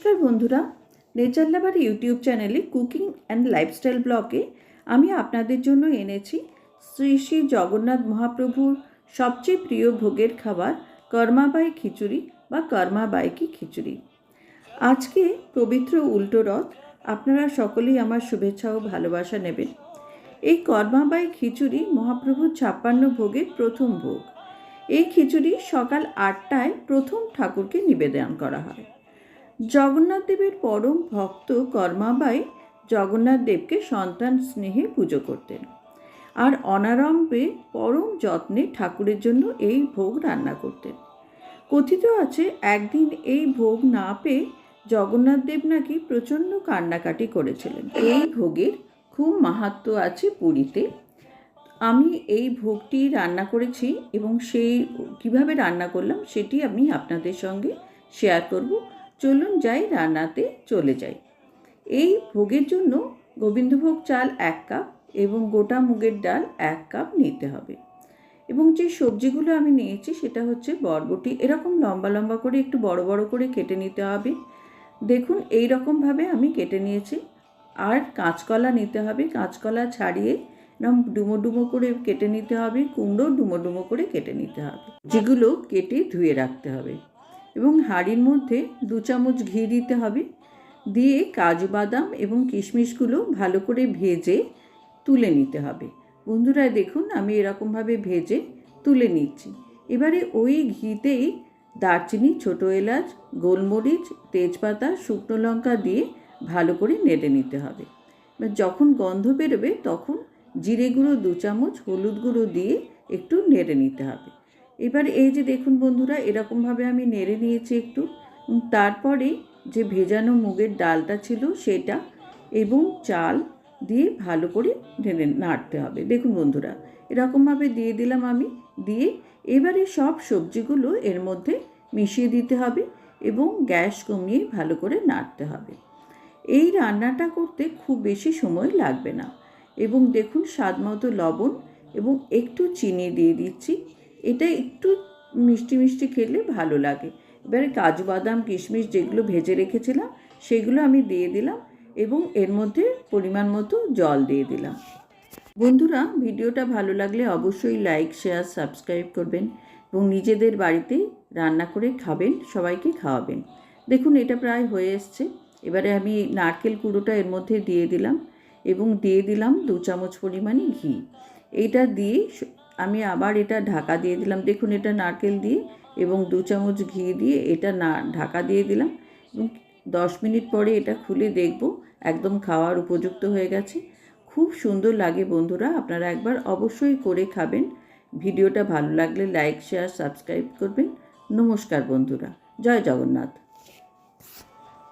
নমস্কার বন্ধুরা nature lover YouTube চ্যানেলে কুকিং অ্যান্ড লাইফস্টাইল ব্লগে আমি আপনাদের জন্য এনেছি শ্রী শ্রী জগন্নাথ মহাপ্রভুর সবচেয়ে প্রিয় ভোগের খাবার কর্মাবাই খিচুড়ি বা কর্মাবাইকি খিচুড়ি। আজকে পবিত্র উল্টো রথ, আপনারা সকলেই আমার শুভেচ্ছা ও ভালোবাসা নেবেন। এই কর্মাবাই খিচুড়ি মহাপ্রভুর ছাপ্পান্ন ভোগের প্রথম ভোগ। এই খিচুড়ি সকাল আটটায় প্রথম ঠাকুরকে নিবেদন করা হয়। জগন্নাথ দেবের পরম ভক্ত কর্মাবাই জগন্নাথ দেবকে সন্তান স্নেহে পুজো করতেন। আর অনারম্ভে পরম যত্নে ঠাকুরের জন্য এই ভোগ রান্না করতেন। কথিত আছে, একদিন এই ভোগ না পেয়ে জগন্নাথ দেব নাকি প্রচণ্ড কান্নাকাটি করেছিলেন। এই ভোগের খুব মাহাত্ম আছে পুরীতে। আমি এই ভোগটি রান্না করেছি এবং সেই কীভাবে রান্না করলাম সেটি আমি আপনাদের সঙ্গে শেয়ার করব। চলুন যাই রান্নাতে চলে যাই। এই ভোগের জন্য গোবিন্দভোগ চাল এক কাপ এবং গোটা মুগের ডাল এক কাপ নিতে হবে। এবং যে সবজিগুলো আমি নিয়েছি সেটা হচ্ছে বরবটি। এরকম লম্বা লম্বা করে একটু বড় বড় করে কেটে নিতে হবে। দেখুন এই রকমভাবে আমি কেটে নিয়েছি। আর কাঁচকলা নিতে হবে। কাঁচকলা ছাড়িয়ে এরকম ডুমো ডুমো করে কেটে নিতে হবে। কুমড়ো ডুমো ডুমো করে কেটে নিতে হবে। যেগুলো কেটে ধুয়ে রাখতে হবে। এবং হাঁড়ির মধ্যে দু চামচ ঘি দিতে হবে। দিয়ে কাজু বাদাম এবং কিশমিশগুলো ভালো করে ভেজে তুলে নিতে হবে। বন্ধুরা, দেখুন আমি এরকমভাবে ভেজে তুলে নিচ্ছি। এবারে ওই ঘিতেই দারচিনি, ছোটো এলাচ, গোলমরিচ, তেজপাতা, শুকনো লঙ্কা দিয়ে ভালো করে নেড়ে নিতে হবে। এবার যখন গন্ধ বেরোবে, তখন জিরে গুঁড়ো দু চামচ, হলুদ গুঁড়ো দিয়ে একটু নেড়ে নিতে হবে। এবার এই যে দেখুন বন্ধুরা, এরকমভাবে আমি নেড়ে নিয়েছি একটু। তারপরে যে ভেজানো মুগের ডালটা ছিল সেটা এবং চাল দিয়ে ভালো করে নেড়ে নাড়তে হবে। দেখুন বন্ধুরা, এরকমভাবে দিয়ে দিলাম আমি, দিয়ে এবারে সব সবজিগুলো এর মধ্যে মিশিয়ে দিতে হবে এবং গ্যাস কমিয়ে ভালো করে নাড়তে হবে। এই রান্নাটা করতে খুব বেশি সময় লাগবে না। এবং দেখুন স্বাদ মতো লবণ এবং একটু চিনি দিয়ে দিচ্ছি। এটা একটু মিষ্টি মিষ্টি খেলে ভালো লাগে। এবারে কাজু, বাদাম, কিশমিশ যেগুলো ভেজে রেখেছিলাম, সেগুলো আমি দিয়ে দিলাম এবং এর মধ্যে পরিমাণ মতো জল দিয়ে দিলাম। বন্ধুরা, ভিডিওটা ভালো লাগলে অবশ্যই লাইক শেয়ার সাবস্ক্রাইব করবেন এবং নিজেদের বাড়িতে রান্না করে খাবেন, সবাইকে খাওয়াবেন। দেখুন, এটা প্রায় হয়ে এসছে। এবারে আমি নারকেল কুড়োটা এর মধ্যে দিয়ে দিলাম এবং দিয়ে দিলাম দু চামচ পরিমাণে ঘি। এইটা দিয়ে আমি আবার এটা ঢাকা দিয়ে দিলাম। দেখুন, এটা নারকেল দিয়ে এবং দু চামচ ঘি দিয়ে এটা না, ঢাকা দিয়ে দিলাম এবং দশ মিনিট পরে এটা খুলে দেখব, একদম খাওয়ার উপযুক্ত হয়ে গেছে। খুব সুন্দর লাগে বন্ধুরা, আপনারা একবার অবশ্যই করে খাবেন। ভিডিওটা ভালো লাগলে লাইক, শেয়ার, সাবস্ক্রাইব করবেন। নমস্কার বন্ধুরা, জয় জগন্নাথ।